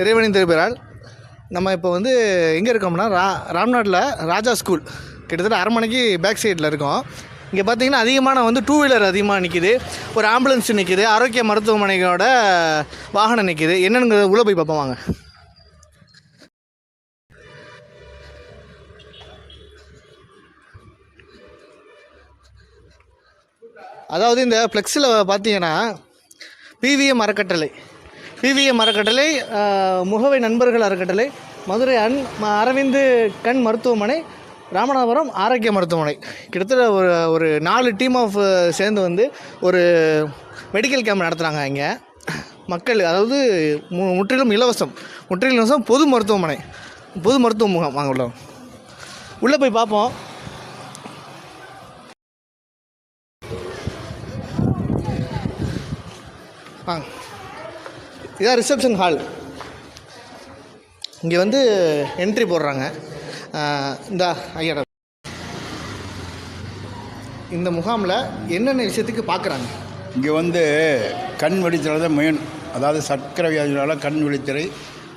இறைவனின் திருப்பிறால் நம்ம இப்போ வந்து எங்கே இருக்கோம்னா ரா ராம்நாட்டில் ராஜா ஸ்கூல். கிட்டத்தட்ட அரை மணிக்கு பேக் சைடில் இருக்கோம். இங்கே பார்த்தீங்கன்னா அதிகமான வந்து டூ வீலர் அதிகமாக நிற்கிது ஒரு ஆம்புலன்ஸ் நிற்கிது ஆரோக்கிய மருத்துவமனைகளோட வாகனம் நிற்கிது என்னென்னு உள்ளே போய் பார்ப்போம் வாங்க. அதாவது இந்த ஃப்ளெக்ஸில் பார்த்தீங்கன்னா பிவிஎம் அறக்கட்டளை பிவிஎம் அறக்கட்டளை முகவை நண்பர்கள் அறக்கட்டளை மதுரை அன் அரவிந்து கண் மருத்துவமனை ராமநாதபுரம் ஆரோக்கிய மருத்துவமனை. கிட்டத்தட்ட ஒரு ஒரு நாலு டீம் ஆஃப் சேர்ந்து வந்து ஒரு மெடிக்கல் கேம்ப் நடத்துகிறாங்க இங்கே. மக்கள் அதாவது மு- முற்றிலும் இலவசம் முற்றிலும் இலவசம் பொது மருத்துவமனை பொது மருத்துவ முகாம் வாங்க உள்ள உள்ளே போய் பார்ப்போம் வாங்க. இதான் ரிசப்ஷன் ஹால் இங்கே வந்து என்ட்ரி போடுறாங்க. இந்த ஐயா இந்த முகாமில் என்னென்ன விஷயத்துக்கு பார்க்குறாங்க இங்கே வந்து கண் வெடித்தலை தான் மெயின் அதாவது சர்க்கரை வியாதினால கண் வெடித்தலை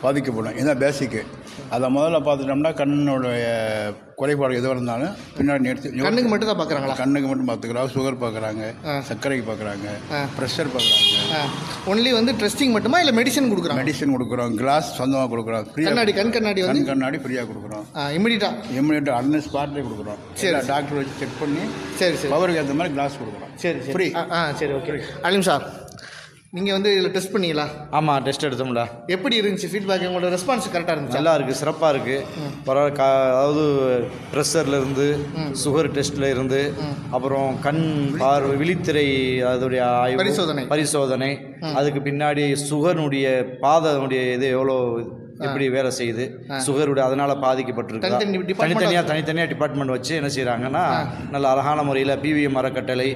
பாதிக்கப்படும். இதுதான் பேசிக்கு அதை முதல்ல பார்த்துட்டோம்னா கண்ணுடைய குறைபாடு எதுவாக இருந்தாலும் பின்னாடி நிறுத்தி கண்ணுக்கு மட்டும் தான் பார்க்குறாங்களா கண்ணுக்கு மட்டும் பார்த்துக்கிறாங்க. சுகர் பார்க்குறாங்க சர்க்கரைக்கு பார்க்குறாங்க ப்ரெஷர் பார்க்குறாங்க ஒன்லி வந்து டெஸ்டிங் மட்டுமா இல்லை மெடிசன் கொடுக்குறாங்க? மெடிசன் கொடுக்குறோம் கிளாஸ் சொந்தமாக கொடுக்குறோம் கண்ணாடி கண் கண்ணாடி வந்து? கண் கண்ணாடி ஃப்ரீயாக கொடுக்குறோம். இமிடியட்டாக இம்மிடியட் அன்ன ஸ்பாட்லேயே கொடுக்குறோம். சரி டாக்டர் வச்சு செக் பண்ணி சரி சரி. பவருக்கு ஏற்ற மாதிரி கிளாஸ் கொடுக்குறோம். சரி. ஆ ஆ சரி ஓகே. அலிம் சார். நீங்கள் வந்து இதில் டெஸ்ட் பண்ணீங்களா? ஆமாம் டெஸ்ட் எடுத்தோம்ல எப்படி இருந்துச்சு ஃபீட்பேக் உங்களோட ரெஸ்பான்ஸ் கரெக்டாக இருந்துச்சா? நல்லா இருக்குது சிறப்பாக இருக்குது பரவாயில்ல கா அதாவது ப்ரெஷரில் இருந்து சுகர் டெஸ்ட்டில் இருந்து அப்புறம் கண் பார்வை விழித்திரை அதோடைய ஆய்வு பரிசோதனை. பரிசோதனை. அதுக்கு பின்னாடி சுகருடைய பாதனுடைய இது எவ்வளோ எப்படி வேலை செய்யுது. சுகருடைய அதனால் பாதிக்கப்பட்டிருக்கு. தனித்தனியாக தனித்தனியாக டிபார்ட்மெண்ட் வச்சு என்ன செய்கிறாங்கன்னா நல்ல அழகான முறையில் பிவிஎம் அறக்கட்டளை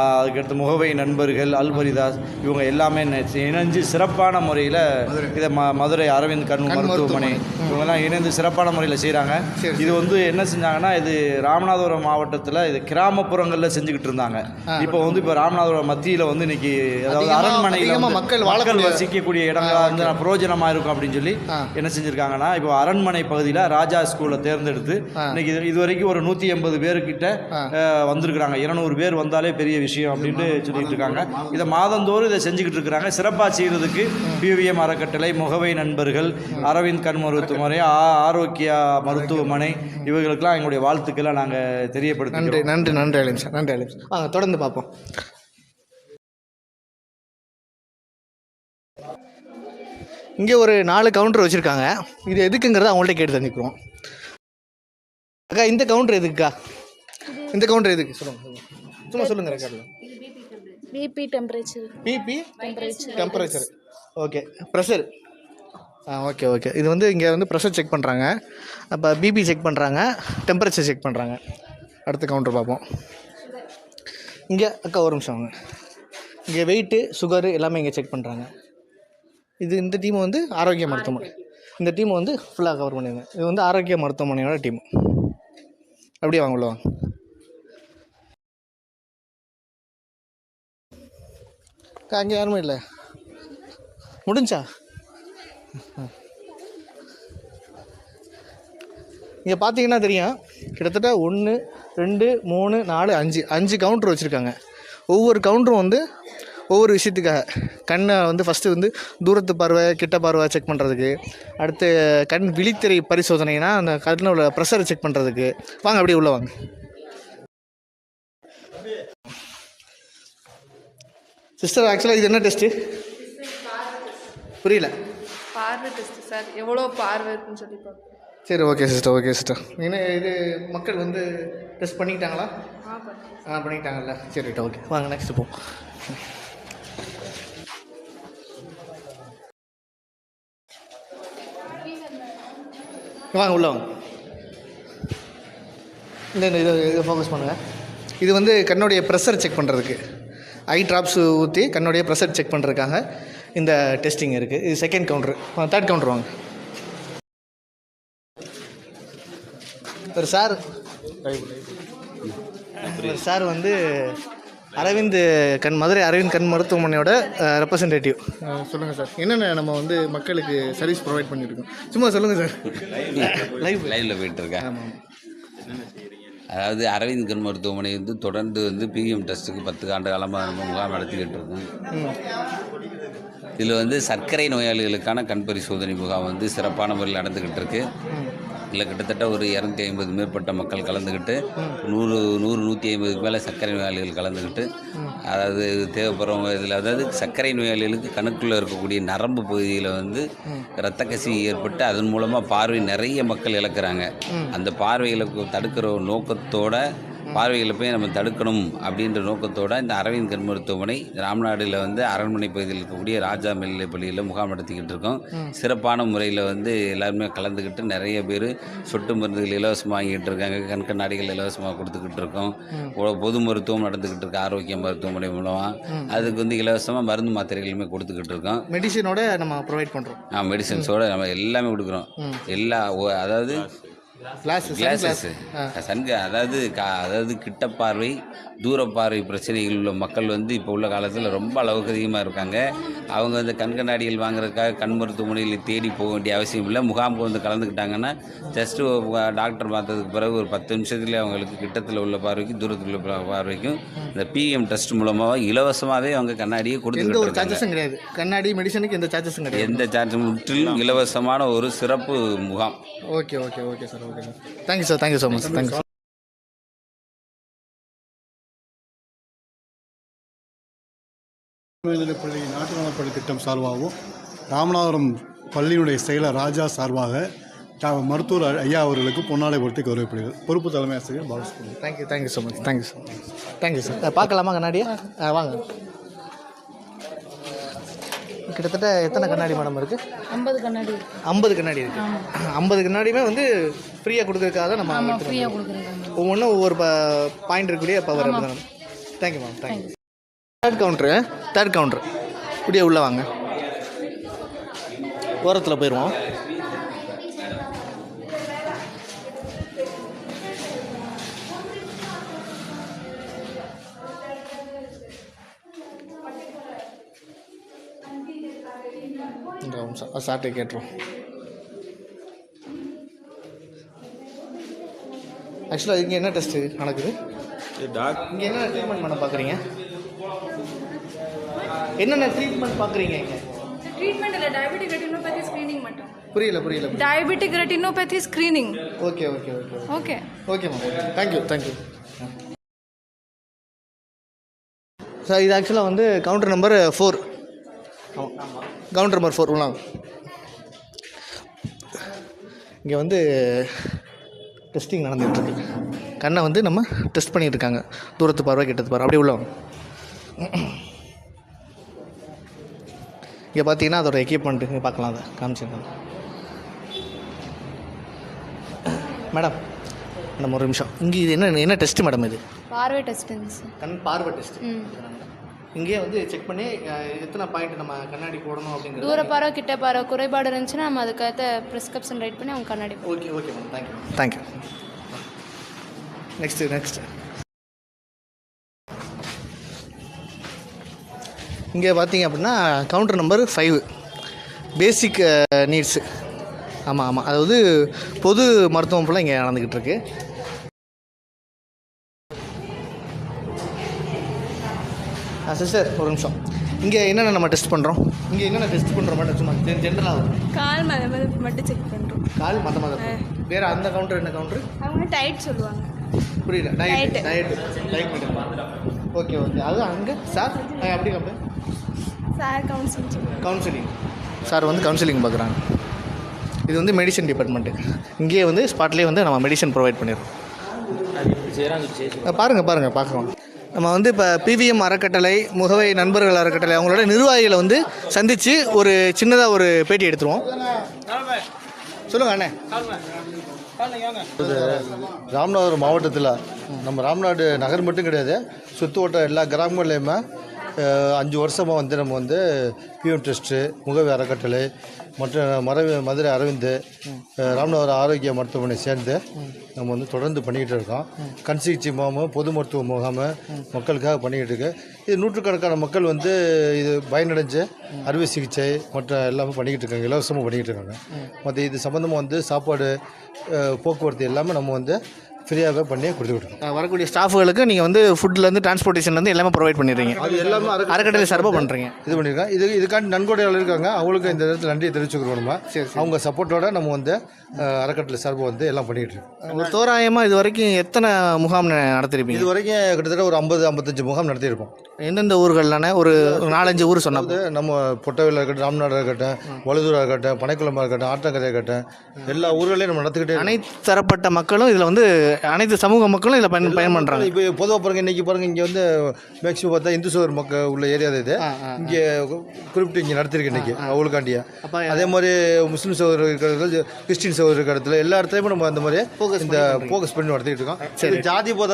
அதுக்கடுத்து முகவை நண்பர்கள் அல்பரிதாஸ் இவங்க எல்லாமே இணைஞ்சு சிறப்பான முறையில் இதை ம மதுரை அரவிந்த் கண் மருத்துவமனை. இவங்கெல்லாம் இணைந்து சிறப்பான முறையில் செய்கிறாங்க இது வந்து என்ன செஞ்சாங்கன்னா இது ராமநாதபுரம் மாவட்டத்தில் இது கிராமப்புறங்களில் செஞ்சுக்கிட்டு இருந்தாங்க. இப்போ வந்து இப்போ ராமநாதபுரம் மத்தியில் வந்து இன்னைக்கு அதாவது அரண்மனையில் வந்து மக்கள் வாழக்கூடிய- வசிக்கக்கூடிய இடங்களா வந்து பிரயோஜனமாக இருக்கும் அப்படின்னு சொல்லி என்ன செஞ்சுருக்காங்கன்னா இப்போ அரண்மனை பகுதியில் ராஜா ஸ்கூலை தேர்ந்தெடுத்து இன்னைக்கு இது இது வரைக்கும் ஒரு நூற்றி எண்பது பேர்கிட்ட அஹ், வந்திருக்கிறாங்க. இருநூறு பேர் வந்தாலே பெரிய விஷயம் அப்படின்ட்டு சொல்லிட்டு இருக்காங்க. இதை மாதந்தோறும் இதை செஞ்சுக்கிட்டு இருக்கிறாங்க. சிறப்பாக செய்கிறதுக்கு பிவிஎம் அறக்கட்டளை முகவை நண்பர்கள் அரவிந்த் கண் மருத்துவமனை ஆரோக்கியா மருத்துவமனை இவர்களுக்கெல்லாம் எங்களுடைய வாழ்த்துக்களை நாங்கள் நன்றி தெரியப்படுத்துகிறோம் நன்றி நன்றி அலிம் சார் நன்றி அலிம் சார் தொடர்ந்து பார்ப்போம். இங்கே ஒரு நாலு கவுண்டர் வச்சுருக்காங்க. இது எதுக்குங்கிறத அவங்கள்ட்ட கேட்டு தெரிஞ்சுக்கிறோம் அக்கா இந்த கவுண்டர் எதுக்குக்கா? இந்த கவுண்டர் எதுக்கு? சொல்லுங்க சொல்லுங்க. சும்மா சொல்லுங்க ரெக்கார்டில். BP temperature BP temperature okay pressure ஆ ஓகே ஓகே இது வந்து இங்கே வந்து ப்ரெஷர் செக் பண்ணுறாங்க அப்போ பிபி செக் பண்ணுறாங்க டெம்பரேச்சர் செக் பண்ணுறாங்க அடுத்த கவுண்டர் பார்ப்போம். இங்கே அக்கா ஒரு நிமிஷம் இங்கே வெயிட்டு சுகரு எல்லாமே இங்கே செக் பண்ணுறாங்க இது இந்த டீம் வந்து ஆரோக்கிய மருத்துவமனை. இந்த டீம் வந்து ஃபுல்லாக கவர் பண்ணிடுங்க இது வந்து ஆரோக்கிய மருத்துவமனையோட டீம். அப்படியே வாங்க உள்ள வாங்க. அங்கே யாருமே இல்லை? முடிஞ்சா? இங்கே பார்த்தீங்கன்னா தெரியும் கிட்டத்தட்ட ஒன்று ரெண்டு மூணு நாலு அஞ்சு. அஞ்சு கவுண்டர் வச்சுருக்காங்க. ஒவ்வொரு கவுண்டரும் வந்து ஒவ்வொரு விஷயத்துக்காக. கண்ணை வந்து ஃபஸ்ட்டு வந்து தூரத்து பார்வை கிட்ட பார்வை செக் பண்ணுறதுக்கு அடுத்து கண் விழித்திரை பரிசோதனைனா அந்த கண்ணில் உள்ள ப்ரெஷரை செக் பண்ணுறதுக்கு வாங்க அப்படியே உள்ளே வாங்க. சிஸ்டர் ஆக்சுவலாக இது என்ன டெஸ்ட்டு புரியல. பார்வை டெஸ்ட் சார் எவ்வளோ பார்வை இருக்குன்னு சொல்லி சரி ஓகே சிஸ்டர் ஓகே சிஸ்டர் என்ன இது மக்கள் வந்து டெஸ்ட் பண்ணிக்கிட்டாங்களா? ஆ பண்ணிக்கிட்டாங்கல்ல. சரி ரைட் ஓகே வாங்க நெக்ஸ்ட் போ. வாங்க உள்ள வாங்க. இல்லை இதை இதை ஃபோக்கஸ் பண்ணுங்கள் இது வந்து கண்ணுடைய ப்ரெஷர் செக் பண்ணுறதுக்கு ஐ ட்ராப்ஸ் ஊற்றி கண்ணுடைய ப்ரெஷர் செக் பண்ணுறதுக்காக இந்த டெஸ்டிங் இருக்குது இது செகண்ட் கவுண்ட்ரு தேர்ட் கவுண்ட்ரு வாங்க. ஒரு சார் ஒரு சார் வந்து அரவிந்த் கண் மதுரை அரவிந்த் கண் மருத்துவமனையோட ரெப்ரசன்டேட்டிவ் சொல்லுங்கள் சார். என்னென்ன நம்ம வந்து மக்களுக்கு சர்வீஸ் ப்ரொவைட் பண்ணியிருக்கோம் சும்மா சொல்லுங்கள் சார். லைவ் லைவில் போயிட்டுருக்கேன் அதாவது அரவிந்த் கண் மருத்துவமனை வந்து தொடர்ந்து வந்து பிஎம் டெஸ்ட்டுக்கு பத்து ஆண்டு காலமாக நம்ம முகாம் நடத்திக்கிட்டு இருக்கோம். இதில் வந்து சர்க்கரை நோயாளிகளுக்கான கண் பரிசோதனை முகாம் வந்து சிறப்பான முறையில் நடந்துக்கிட்டு இருக்கு. இல்லை கிட்டத்தட்ட ஒரு இரநூத்தி ஐம்பது மேற்பட்ட மக்கள் கலந்துக்கிட்டு நூறு நூறு நூற்றி ஐம்பதுக்கு மேலே சர்க்கரை நோயாளிகள் கலந்துக்கிட்டு அதாவது தேவைப்படுறவங்க இதில் அதாவது சர்க்கரை நோயாளிகளுக்கு கணக்குள்ளே இருக்கக்கூடிய நரம்பு பகுதியில் வந்து இரத்த கசிவு ஏற்பட்டு அதன் மூலமாக பார்வை நிறைய மக்கள் இழக்கிறாங்க. அந்த பார்வை இழப்பு தடுக்கிற நோக்கத்தோட பார்வை இழப்பை நம்ம தடுக்கணும் அப்படின்ற நோக்கத்தோட இந்த அரவிந்த் கண் மருத்துவமனை ராம்நாடுல வந்து அரண்மனை பகுதியில் இருக்கக்கூடிய ராஜா மேல்நிலைப் பள்ளியில் முகாம் நடத்திக்கிட்டு இருக்கோம். சிறப்பான முறையில் வந்து எல்லாருமே கலந்துக்கிட்டு நிறைய பேர் சொட்டு மருந்துகள் இலவசமாக வாங்கிட்டு இருக்காங்க. கண் கண்ணாடிகள் இலவசமாக கொடுத்துக்கிட்டு இருக்கோம். பொது மருத்துவம் நடந்துக்கிட்டு இருக்கு. ஆரோக்கிய மருத்துவமனை மூலமாக அதுக்கு வந்து இலவசமாக மருந்து மாத்திரைகளுமே கொடுத்துக்கிட்டு இருக்கோம். மெடிசினோட நம்ம ப்ரொவைட் பண்ணுறோம் மெடிசன்ஸோட நம்ம எல்லாமே கொடுக்குறோம். எல்லா அதாவது கிளாஸஸ் சன்க அதாவது கா அதாவது கிட்ட பார்வை தூர பார்வை பிரச்சனைகள் உள்ள மக்கள் வந்து இப்போ உள்ள காலத்தில் ரொம்ப அளவுக்கு அதிகமாக இருக்காங்க. அவங்க வந்து கண் கண்ணாடிகள் வாங்குறதுக்காக கண் மருத்துவமனையில் தேடி போக வேண்டிய அவசியம் இல்லை. முகாமுக்கு வந்து கலந்துக்கிட்டாங்கன்னா ஜஸ்ட்டு டாக்டர் பார்த்ததுக்கு பிறகு ஒரு பத்து நிமிஷத்துல அவங்களுக்கு கிட்டத்தில் உள்ள பார்வைக்கும் தூரத்தில் உள்ள பா- பார்வைக்கும் இந்த பிஎம் டெஸ்ட் மூலமாக இலவசமாகவே அவங்க கண்ணாடியை கொடுத்துக்கிட்டு இருக்காங்க. சார்ஜஸும் கிடையாது. கண்ணாடி மெடிசனுக்கு எந்த சார்ஜஸும் கிடையாது. எந்த சார்ஜும் முற்றிலும் இலவசமான ஒரு சிறப்பு முகாம். Okay okay okay sir. Okay sir thank you sir thank you so much thank you மேல்நிலைப்பள்ளி நாட்டு நலப்பள்ளி திட்டம் சார்பாகவும் ராமநாதபுரம் பள்ளியினுடைய செயலர் ராஜா சார்பாக மருத்துவர் ஐயா அவர்களுக்கு பொன்னாடை பொறுத்து கௌரவப்படுகிறது பொறுப்பு தலைமை ஆசிரியர் Balasubramanian. Thank you thank you so much thank you sir thank you sir பார்க்கலாமா கண்ணாடியா? வாங்க. கிட்டத்தட்ட எத்தனை கண்ணாடி மேடம் இருக்குது ஐம்பது கண்ணாடி இருக்கு. ஐம்பது கண்ணாடி இருக்குது ஐம்பது கண்ணாடியுமே வந்து ஃப்ரீயாக கொடுக்கறதுக்காக நம்ம ஆமாம் எடுத்துட்டு ஃப்ரீயாக ஒவ்வொன்றும் ஒவ்வொரு பாயிண்ட் இருக்கக்கூடிய power madam thank you ma'am thank you third counter third counter இப்படியே உள்ளே வாங்க. ஓரத்தில் போயிடுவோம் இந்த நிமிஷம் சாட்டை கேட்டுருவோம். ஆக்சுவலாக இங்கே என்ன டெஸ்ட்டு நடக்குது? இங்கே என்ன ட்ரீட்மெண்ட் பண்ண பார்க்குறீங்க என்னென்ன ட்ரீட்மெண்ட் பார்க்குறீங்க இங்கே? ட்ரீட்மெண்ட் இல்லை டயபெட்டிக் ரெட்டினோபதி ஸ்க்ரீனிங் மட்டும். புரியல புரியல diabetic retinopathy screening okay okay okay okay okay ma'am thank you thank you sir இது ஆக்சுவலாக வந்து கவுண்டர் நம்பர் ஃபோர் ஆமாம் கவுண்டர் நம்பர் ஃபோர் உள்ளாங்க இங்கே வந்து டெஸ்டிங் நடந்துகிட்ருக்கு. கண்ணை வந்து நம்ம டெஸ்ட் பண்ணிட்டு இருக்காங்க தூரத்து பார்வை கிட்டத்து பார்வை. அப்படியே உள்ளவங்க இங்கே பார்த்தீங்கன்னா அதோட எக்யூப்மெண்ட் இங்கே பார்க்கலாம் அதை காமிச்சிருக்காங்க. மேடம் மேடம் ஒரு நிமிஷம். இங்கே இது என்ன என்ன டெஸ்ட் மேடம் இது? பார்வை டெஸ்ட்டுங்க சார் கண் பார்வை டெஸ்ட் இங்கேயே வந்து செக் பண்ணி எத்தனை பாயிண்ட் நம்ம கண்ணாடி போடணும் அப்படிங்கிறது தூர பார்வை கிட்ட பார்வை குறைபாடு இருந்துச்சுன்னா நம்ம அதுக்கேற்ற ப்ரிஸ்கிரிப்ஷன் ரைட் பண்ணி அவங்க கண்ணாடி. Okay okay ma'am thank you thank you next next இங்கே பார்த்தீங்க அப்படின்னா counter number five basic needs ஆமாம் ஆமாம் அதாவது பொது மருத்துவம் ஃபுல்லாக இங்கே நடந்துக்கிட்டு இருக்கு. சிஸ்டர் ஒரு நிமிஷம். இங்கே என்னென்ன நம்ம டெஸ்ட் பண்ணுறோம் இங்கே என்னென்ன டெஸ்ட் பண்ணுறோம் மேடம் சும்மா ஜென்ரலாக கால் மத மட்டும் செக் பண்ணுறோம் கால் மற்ற மதம் வேறு அந்த கவுண்டர் என்ன கவுண்டர் அவங்க டைட் சொல்லுவாங்க. புரியல. Diet diet diet okay okay அது அங்கே? சார் அப்படி compare sir counselling counselling sir வந்து கவுன்சிலிங் பார்க்குறாங்க இது வந்து மெடிசன் டிபார்ட்மெண்ட்டு இங்கேயே வந்து ஸ்பாட்லேயே வந்து நம்ம மெடிசன் ப்ரொவைட் பண்ணிடுறோம். அஹ் பாருங்க பாருங்க பார்க்குறோம் நம்ம வந்து இப்போ பிவிஎம் அறக்கட்டளை முகவை நண்பர்கள் அறக்கட்டளை அவங்களோட நிர்வாகிகளை வந்து சந்தித்து ஒரு சின்னதாக ஒரு பேட்டி எடுத்துருவோம். சொல்லுங்க அண்ணே. ராமநாதபுரம் மாவட்டத்தில் நம்ம ராம்நாடு நகர் மட்டும் கிடையாது சுற்று வட்ட எல்லா கிராமங்கள்லையுமே அஞ்சு வருஷமாக வந்து நம்ம வந்து பிஎம் டெஸ்ட்டு முகவை அறக்கட்டளை மற்ற மர மதுரை அரவிந்த் ராமநாதபுரம் ஆரோக்கிய மருத்துவமனை சேர்ந்து நம்ம வந்து தொடர்ந்து பண்ணிக்கிட்டு இருக்கோம். கண் சிகிச்சை முகாம் பொது மருத்துவ முகாம் மக்களுக்காக பண்ணிக்கிட்டு இருக்கு. இது நூற்றுக்கணக்கான மக்கள் வந்து இது பயனடைஞ்சு அறுவை சிகிச்சை மற்ற எல்லாமே பண்ணிக்கிட்டு இருக்காங்க. இலவசமாக பண்ணிக்கிட்டு இருக்காங்க. மற்ற இது சம்மந்தமாக வந்து சாப்பாடு போக்குவரத்து எல்லாமே நம்ம வந்து ஃப்ரீயாகவே பண்ணி கொடுத்துக்கிட்டு வரக்கூடிய ஸ்டாஃபுகளுக்கு நீங்கள் வந்து ஃபுட்லேருந்து டிரான்ஸ்போர்ட்டேஷன்லேருந்து எல்லாமே ப்ரொவைட் பண்ணிடுறீங்க. அது எல்லாமே அறக்கட்டளை சார்பாக பண்ணுறீங்க இது பண்ணியிருக்கோம். இது இதுக்காண்டி நன்கொடையாளர் இருக்காங்க. அவங்களுக்கு இந்த இடத்துல நன்றியை தெரிவிச்சுக்கிறோம் நம்ம. அவங்க சப்போர்ட்டோட நம்ம வந்து அறக்கட்டளை சார்பு வந்து எல்லாம் பண்ணிகிட்டு இருக்கோம். தோராயமாக இது வரைக்கும் எத்தனை முகாம் நடத்திருப்பீங்க? இது வரைக்கும் கிட்டத்தட்ட ஒரு ஐம்பது ஐம்பத்தஞ்சு முகாம் நடத்தியிருப்போம் எந்தெந்த ஊர்கள்லானே ஒரு நாலஞ்சு ஊர் சொன்ன அதாவது நம்ம பொட்டவையில் இருக்கட்டும் ராம்நாடாக இருக்கட்டும் வலுதூராக இருக்கட்டும் பனைக்குளமாக இருக்கட்டும் ஆற்றங்கரையாக இருக்கட்டும் எல்லா ஊர்களையும் நம்ம நடத்திக்கிட்டே. அனைத்து தரப்பட்ட மக்களும் இதில் வந்து அனைத்து சமூக மக்களும் இதில் பயன் பயன் பண்ணுறாங்க இப்போ பொதுவாக பாருங்க இன்னைக்கு பாருங்க இங்கே வந்து மேக்ஸிமம் பார்த்தா இந்து சோதர் மக்கள் உள்ள ஏரியா இது. இங்கே குறிப்பிட்டு இங்கே நடத்திருக்கு இன்னைக்கு அவங்களுக்காண்டியா அப்ப அதே மாதிரி முஸ்லீம் சகோதரர் இருக்கிற கிறிஸ்டின் சகோதரர் இருக்கிற இடத்துல எல்லா இடத்துலையுமே நம்ம அந்த மாதிரி இந்த ஃபோக்கஸ் பண்ணி நடத்திட்டு இருக்கோம். இது ஜாதி போத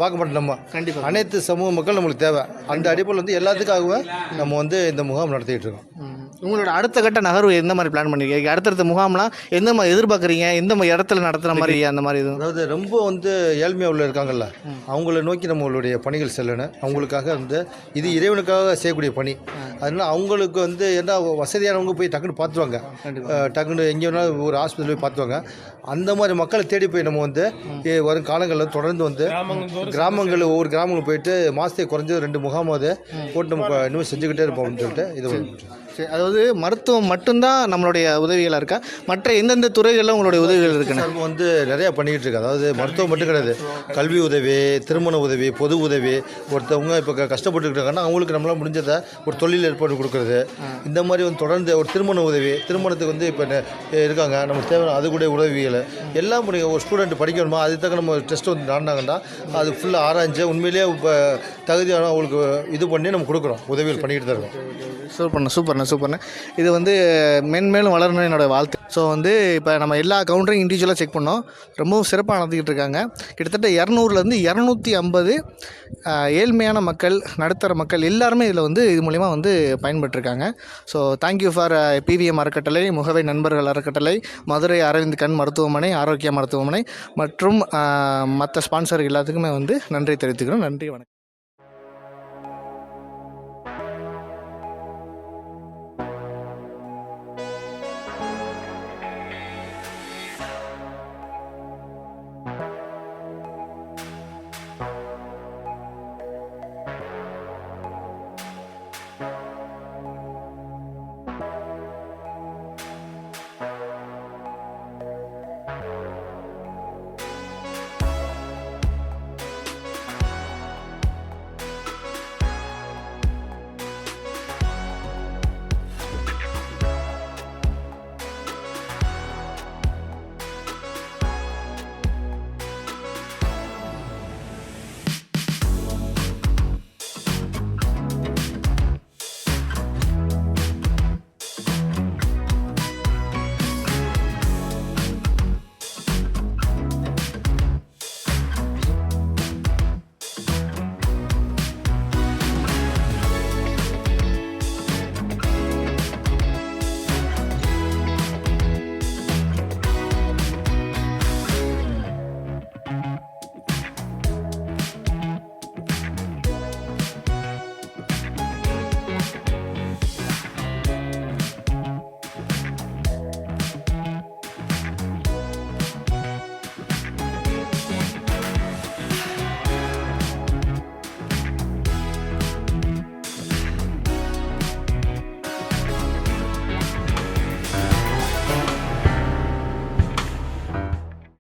பார்க்க மாட்டோம் நம்ம. கண்டிப்பா. அனைத்து சமூக மக்கள் நம்மளுக்கு தேவை. அந்த அடிப்படையில் வந்து எல்லாத்துக்காகவும் நம்ம வந்து இந்த முகாம் நடத்திட்டு இருக்கோம். உங்களோட அடுத்த கட்ட நகர்வு எந்த மாதிரி பிளான் பண்ணிருக்கீங்க? அடுத்தடுத்த முகாம்லாம் எந்த மாதிரி எதிர்பார்க்குறீங்க? எந்த மாதிரி இடத்துல நடத்துகிற மாதிரி அந்த மாதிரி எதுவும்? அதாவது ரொம்ப வந்து ஏழ்மையாக உள்ள இருக்காங்கல்ல அவங்கள நோக்கி நம்மளுடைய பணிகள் செல்லணும் அவங்களுக்காக வந்து இது இறைவனுக்காக செய்யக்கூடிய பணி. அதனால அவங்களுக்கு வந்து என்ன வசதியானவங்க போய் டக்குன்னு பார்த்துருவாங்க அஹ், டக்குன்னு எங்கே வேணாலும் ஒரு ஹாஸ்பிட்டல் போய் பார்த்துவாங்க அந்த மாதிரி மக்களை தேடி போய் நம்ம வந்து வரும் காலங்களில் தொடர்ந்து வந்து கிராமங்கள் ஒவ்வொரு கிராமங்களுக்கு போயிட்டு மாதத்துக்கு குறைஞ்சது ரெண்டு முகாமாவது போட்டு நம்ம இன்னும் செஞ்சுக்கிட்டே இருப்போம்னு சொல்லிட்டு இது அதாவது மருத்துவம் மட்டும்தான் நம்மளுடைய உதவிகளாக இருக்கா? மற்ற எந்தெந்த துறைகளில் உங்களுடைய உதவிகள் இருக்குன்னு? வந்து நிறையா பண்ணிக்கிட்டு இருக்கு. அதாவது மருத்துவம் மட்டும் கிடையாது. கல்வி உதவி திருமண உதவி பொது உதவி ஒருத்தவங்க இப்போ கஷ்டப்பட்டு இருக்காங்கன்னா அவங்களுக்கு நம்மளால் முடிஞ்சதை ஒரு தொழில் ஏற்பாடு கொடுக்குறது. இந்த மாதிரி வந்து தொடர்ந்து ஒரு திருமண உதவி திருமணத்துக்கு வந்து இப்போ இருக்காங்க. நமக்கு தேவை அது கூட உதவிகள். எல்லாம் முடியும் ஒரு ஸ்டூடெண்ட் படிக்கணுமா? அது தக்க நம்ம டெஸ்ட் வந்து நடந்தாங்கன்னா அது ஃபுல்லாக ஆராய்ஞ்சு உண்மையிலேயே இப்போ தகுதியான அவங்களுக்கு இது பண்ணி நம்ம கொடுக்குறோம். உதவிகள் பண்ணிக்கிட்டு தான் இருக்கோம். சூப்பர்ண்ணா சூப்பர்ண்ணா சூப்பர்ண்ணா. இது வந்து மென்மேலும் வளரணும் என்னோடய வாழ்த்து. ஸோ வந்து இப்போ நம்ம எல்லா கவுண்டரையும் இண்டிவிஜுவலாக செக் பண்ணோம். ரொம்பவும் சிறப்பாக நடந்துக்கிட்டு இருக்காங்க கிட்டத்தட்ட இரநூறுலேருந்து இரநூத்தி ஐம்பது ஏழ்மையான மக்கள் நடுத்தர மக்கள் எல்லாருமே இதில் வந்து இது மூலிமா வந்து பயன்பட்டுருக்காங்க so thank you for PVM அறக்கட்டளை முகவை நண்பர்கள் அறக்கட்டளை மதுரை அரவிந்த் கண் மருத்துவமனை ஆரோக்கிய மருத்துவமனை மற்றும் மற்ற ஸ்பான்சர் எல்லாத்துக்குமே வந்து நன்றி தெரிவித்துக்கிறோம். நன்றி வணக்கம்.